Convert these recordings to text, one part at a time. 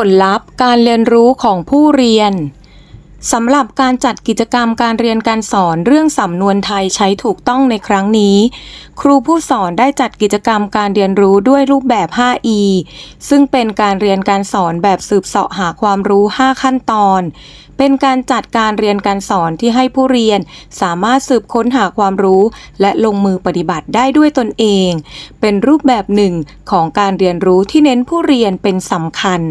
ผลลัพธ์การเรียนรู้ของผู้เรียนสำหรับการจัดกิจกรรมการเรียนการสอนเรื่องสำนวนไทยใช้ถูกต้องในครั้งนี้ ครูผู้สอนได้จัดกิจกรรมการเรียนรู้ด้วยรูปแบบ 5E ซึ่งเป็นการเรียนการสอนแบบสืบเสาะหาความรู้ 5 ขั้นตอน เป็นการจัดการเรียนการสอนที่ให้ผู้เรียนสามารถสืบค้นหาความรู้ และลงมือปฏิบัติได้ด้วยตนเอง เป็นรูปแบบหนึ่งของการเรียนรู้ที่เน้นผู้เรียนเป็นสำคัญ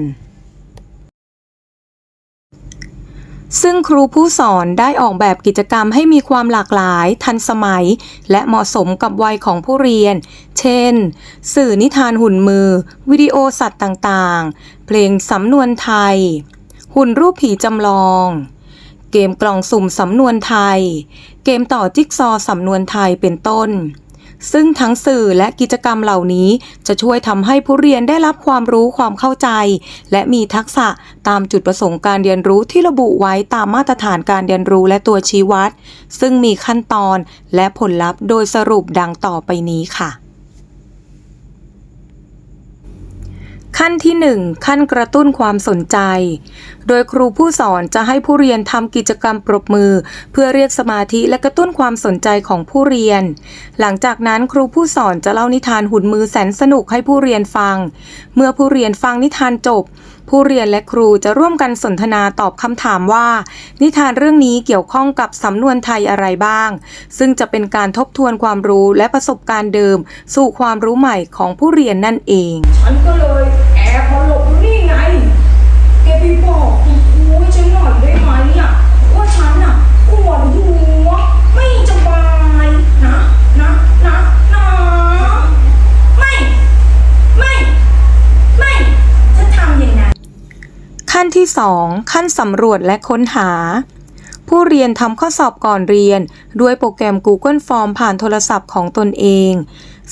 ซึ่งครูผู้สอนได้ออกแบบกิจกรรมให้มีความหลากหลาย ทันสมัย และเหมาะสมกับวัยของผู้เรียน เช่น สื่อนิทานหุ่นมือ วิดีโอสัตว์ต่างๆ เพลงสำนวนไทย หุ่นรูปผีจำลอง เกมกล่องสุ่มสำนวนไทย เกมต่อจิ๊กซอสำนวนไทยเป็นต้น ซึ่งทั้งสื่อและกิจกรรมเหล่านี้ จะช่วยทำให้ผู้เรียนได้รับความรู้ความเข้าใจ และมีทักษะตามจุดประสงค์การเรียนรู้ที่ระบุไว้ตามมาตรฐานการเรียนรู้และตัวชี้วัด ซึ่งมีขั้นตอนและผลลัพธ์โดยสรุปดังต่อไปนี้ค่ะ ขั้นที่ 1 ขั้นกระตุ้นความสนใจ โดยครูผู้สอนจะให้ผู้เรียนทำกิจกรรมปรบมือ เพื่อเรียกสมาธิและกระตุ้นความสนใจของผู้เรียน หลังจากนั้นครูผู้สอนจะเล่านิทานหุ่นมือแสนสนุกให้ผู้เรียนฟัง เมื่อผู้เรียนฟังนิทานจบ ผู้เรียนและครูจะร่วมกันสนทนาตอบคำถามว่า นิทานเรื่องนี้เกี่ยวข้องกับสำนวนไทยอะไรบ้าง ซึ่งจะเป็นการทบทวนความรู้และประสบการณ์เดิม สู่ความรู้ใหม่ของผู้เรียนนั่นเองฉันก็เลย แอบมาหลบนี่ไง แกไปบอกคุณครูให้ฉันหน่อยได้ไหมอะว่าฉันอะปวดหัวไม่สบายนะนะนะนะไม่ ไม่ ไม่ จะทำยังไงขั้นที่ 2 ขั้นสำรวจและค้นหา ผู้เรียนทำข้อสอบก่อนเรียน ด้วยโปรแกรม Google Form ผ่านโทรศัพท์ของตนเอง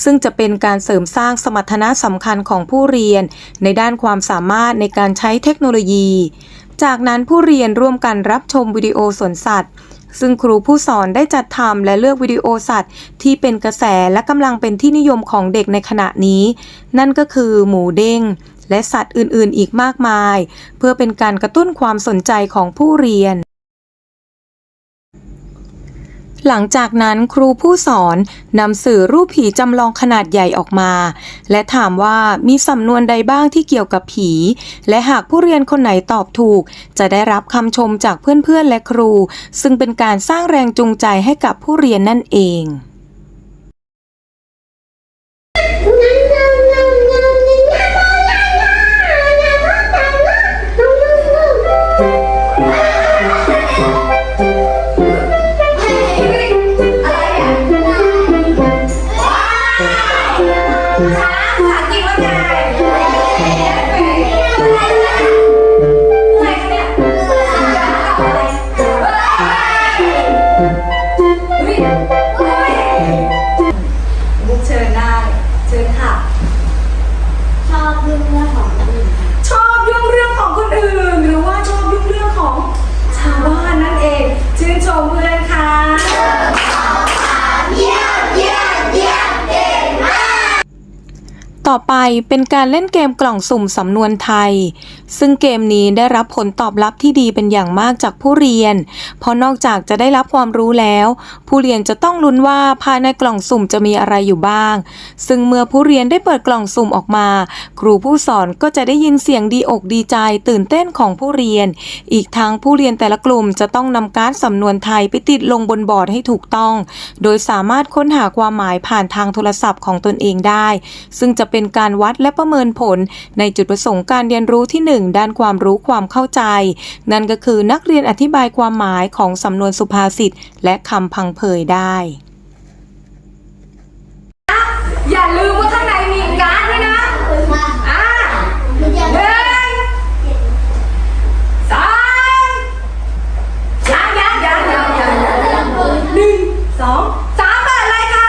ซึ่งจะเป็นการเสริมสร้างสมรรถนะสำคัญของผู้เรียน ในด้านความสามารถในการใช้เทคโนโลยี จากนั้นผู้เรียนร่วมกันรับชมวิดีโอสวนสัตว์ ซึ่งครูผู้สอนได้จัดทำและเลือกวิดีโอสัตว์ ที่เป็นกระแสและกำลังเป็นที่นิยมของเด็กในขณะนี้ นั่นก็คือหมูเด้งและสัตว์อื่น ๆ อีกมากมาย เพื่อเป็นการกระตุ้นความสนใจของผู้เรียน หลังจากนั้นครูผู้สอนนำสื่อรูปผีจำลองขนาดใหญ่ออกมา และถามว่ามีสำนวนใดบ้างที่เกี่ยวกับผี และหากผู้เรียนคนไหนตอบถูก จะได้รับคำชมจากเพื่อนๆและครู ซึ่งเป็นการสร้างแรงจูงใจให้กับผู้เรียนนั่นเอง ไปเป็นการเล่นเกมกล่องสุ่มสำนวนไทย ซึ่งเกมนี้ได้รับผลตอบรับที่ดีเป็นอย่างมากจากผู้เรียน เพราะนอกจากจะได้รับความรู้แล้ว ผู้เรียนจะต้องลุ้นว่าภายในกล่องสุ่มจะมีอะไรอยู่บ้าง ซึ่งเมื่อผู้เรียนได้เปิดกล่องสุ่มออกมา ครูผู้สอนก็จะได้ยินเสียงดีอกดีใจ ตื่นเต้นของผู้เรียน อีกทั้งผู้เรียนแต่ละกลุ่มจะต้องนำการดสำนวนไทยไปติดลงบนบอร์ดให้ถูกต้อง โดยสามารถค้นหาความหมายผ่านทางโทรศัพท์ของตนเองได้ ซึ่งจะเป็นการการวัดและประเมินผล ในจุดประสงค์การเรียนรู้ที่ 1 ด้านความรู้ความเข้าใจ นั่นก็คือนักเรียนอธิบายความหมายของสำนวนสุภาษิตและคำพังเพยได้ อย่าลืมว่าข้างในมีการ์ดด้วยนะ อ่าหนึ่งสองยังยังยังยังยังยังหนึ่งสองสามเปิดเลยค่ะ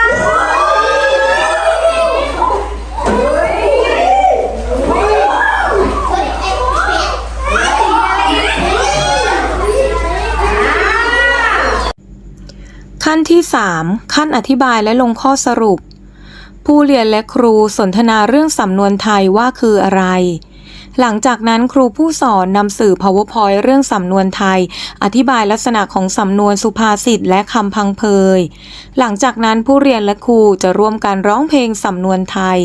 เฮ้ย ขั้นที่ 3 ขั้นอธิบายและลงข้อสรุป ผู้เรียนและครูสนทนาเรื่องสำนวนไทยว่าคืออะไร หลังจากนั้นครูผู้สอนนำสื่อ powerpoint เรื่องสำนวนไทย อธิบายลักษณะของสำนวนสุภาษิตและคำพังเพย หลังจากนั้นผู้เรียนและครูจะร่วมกันร้องเพลงสำนวนไทย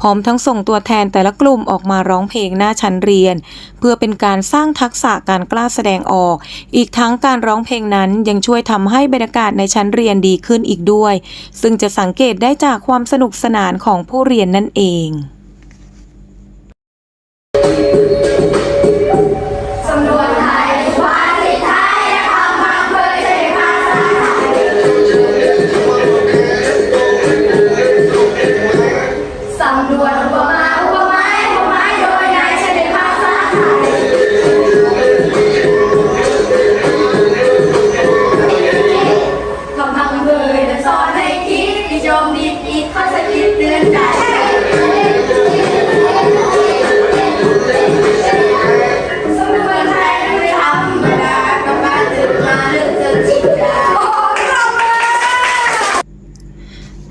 พร้อมทั้งส่งตัวแทนแต่ละกลุ่มออกมาร้องเพลงหน้าชั้นเรียน เพื่อเป็นการสร้างทักษะการกล้าแสดงออก อีกทั้งการร้องเพลงนั้นยังช่วยทำให้บรรยากาศในชั้นเรียนดีขึ้นอีกด้วย ซึ่งจะสังเกตได้จากความสนุกสนานของผู้เรียนนั่นเอง ข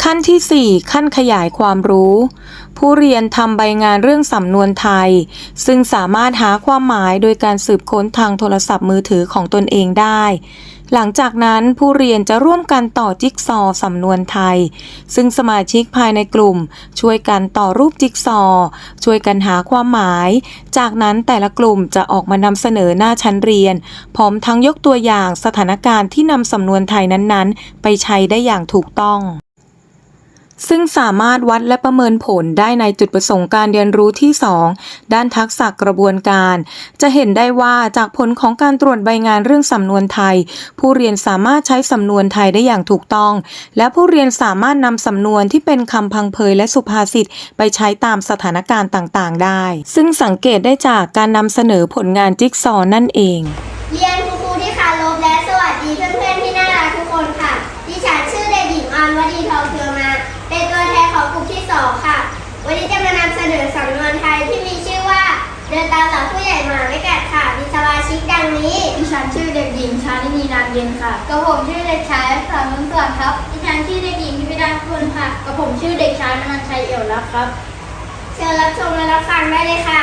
ั้นที่ 4 ขั้นขยายความรู้ ผู้เรียนทำใบงานเรื่องสำนวนไทย ซึ่งสามารถหาความหมายโดยการสืบค้นทางโทรศัพท์มือถือของตนเองได้ หลังจากนั้นผู้เรียนจะร่วมกันต่อจิ๊กซอสำนวนไทย ซึ่งสมาชิกภายในกลุ่ม ช่วยกันต่อรูปจิ๊กซอ ช่วยกันหาความหมาย จากนั้นแต่ละกลุ่มจะออกมานำเสนอหน้าชั้นเรียน พร้อมทั้งยกตัวอย่างสถานการณ์ที่นำสำนวนไทยนั้นๆ ไปใช้ได้อย่างถูกต้อง ซึ่งสามารถวัดและประเมินผลได้ในจุดประสงค์การเรียนรู้ที่ 2 ด้านทักษะกระบวนการ จะเห็นได้ว่าจากผลของการตรวจใบงานเรื่องสำนวนไทย ผู้เรียนสามารถใช้สำนวนไทยได้อย่างถูกต้อง และผู้เรียนสามารถนำสำนวนที่เป็นคำพังเพยและสุภาษิตไปใช้ตามสถานการณ์ต่างๆ ได้ ซึ่งสังเกตได้จากการนำเสนอผลงานจิ๊กซอนั่นเอง เรียน ฉันชื่อเด็กหญิงชาลินีนามเย็นค่ะกับผมชื่อเด็กชายสามนนท์สวัสดครับ ดิฉันชื่อเด็กหญิงพิพิดาคุณค่ะกับผมชื่อเด็กชายมนันชัยเอี่ยวรักครับ เชิญรับชมและรับฟังได้เลยค่ะ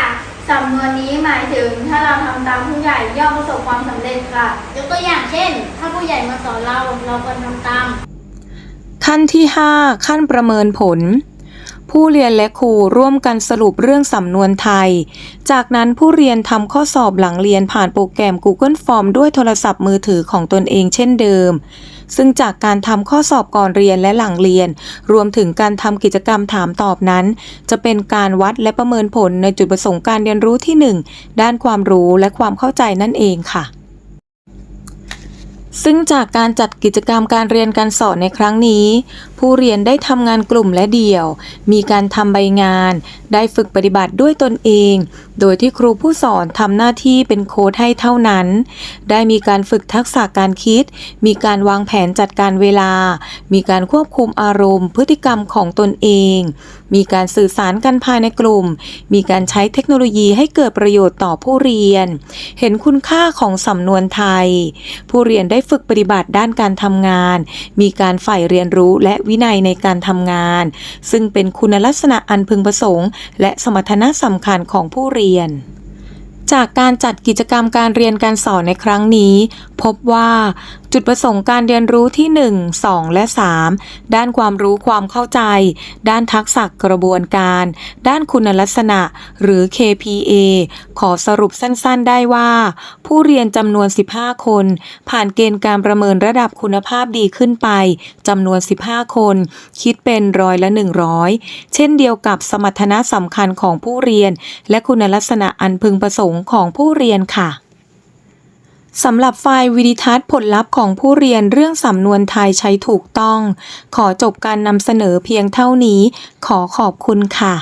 สำนวนนี้หมายถึงถ้าเราทำตามผู้ใหญ่ย่อมประสบความสำเร็จค่ะ ยกตัวอย่างเช่น ถ้าผู้ใหญ่มาสอนเราเราควรทำตาม ขั้นที่ 5 ขั้นประเมินผล ผู้เรียนและครูร่วมกันสรุปเรื่องสำนวนไทย จากนั้นผู้เรียนทำข้อสอบหลังเรียนผ่านโปรแกรม Google Form ด้วยโทรศัพท์มือถือของตนเองเช่นเดิม ซึ่งจากการทำข้อสอบก่อนเรียนและหลังเรียน รวมถึงการทำกิจกรรมถามตอบนั้น จะเป็นการวัดและประเมินผลในจุดประสงค์การเรียนรู้ที่ 1 ด้านความรู้และความเข้าใจนั่นเองค่ะ ซึ่งจากการจัดกิจกรรมการเรียนการสอนในครั้งนี้ ผู้เรียนได้ทำงานกลุ่มและเดี่ยว มีการทำใบงาน ได้ฝึกปฏิบัติด้วยตนเอง โดยที่ครูผู้สอนทำหน้าที่เป็นโค้ดให้เท่านั้น ได้มีการฝึกทักษะการคิด มีการวางแผนจัดการเวลา มีการควบคุมอารมณ์ พฤติกรรมของตนเอง มีการสื่อสารกันภายในกลุ่ม มีการใช้เทคโนโลยีให้เกิดประโยชน์ต่อผู้เรียน เห็นคุณค่าของสำนวนไทย ผู้เรียนได้ฝึกปฏิบัติด้านการทำงาน มีการใฝ่เรียนรู้และวินัยในการทำงาน ซึ่งเป็นคุณลักษณะอันพึงประสงค์ และสมรรถนะสำคัญของผู้เรียนรียน จากการจัดกิจกรรมการเรียนการสอนในครั้งนี้ พบว่าจุดประสงค์การเรียนรู้ที่ 1 2 และ 3 ด้านความรู้ความเข้าใจ ด้านทักษะกระบวนการ ด้านคุณลักษณะ หรือ KPA ขอสรุปสั้นๆ ได้ว่า ผู้เรียนจำนวน 15 คน ผ่านเกณฑ์การประเมินระดับคุณภาพดีขึ้นไปจำนวน 15 คน คิดเป็นร้อยละ 100 เช่นเดียวกับสมรรถนะสำคัญของผู้เรียน และคุณลักษณะอันพึงประสงค์ของผู้เรียนค่ะ สำหรับไฟล์วิดิทัศน์ผลลัพธ์ของผู้เรียนเรื่องสำนวนไทยใช้ถูกต้อง ขอจบการนำเสนอเพียงเท่านี้ ขอขอบคุณค่ะ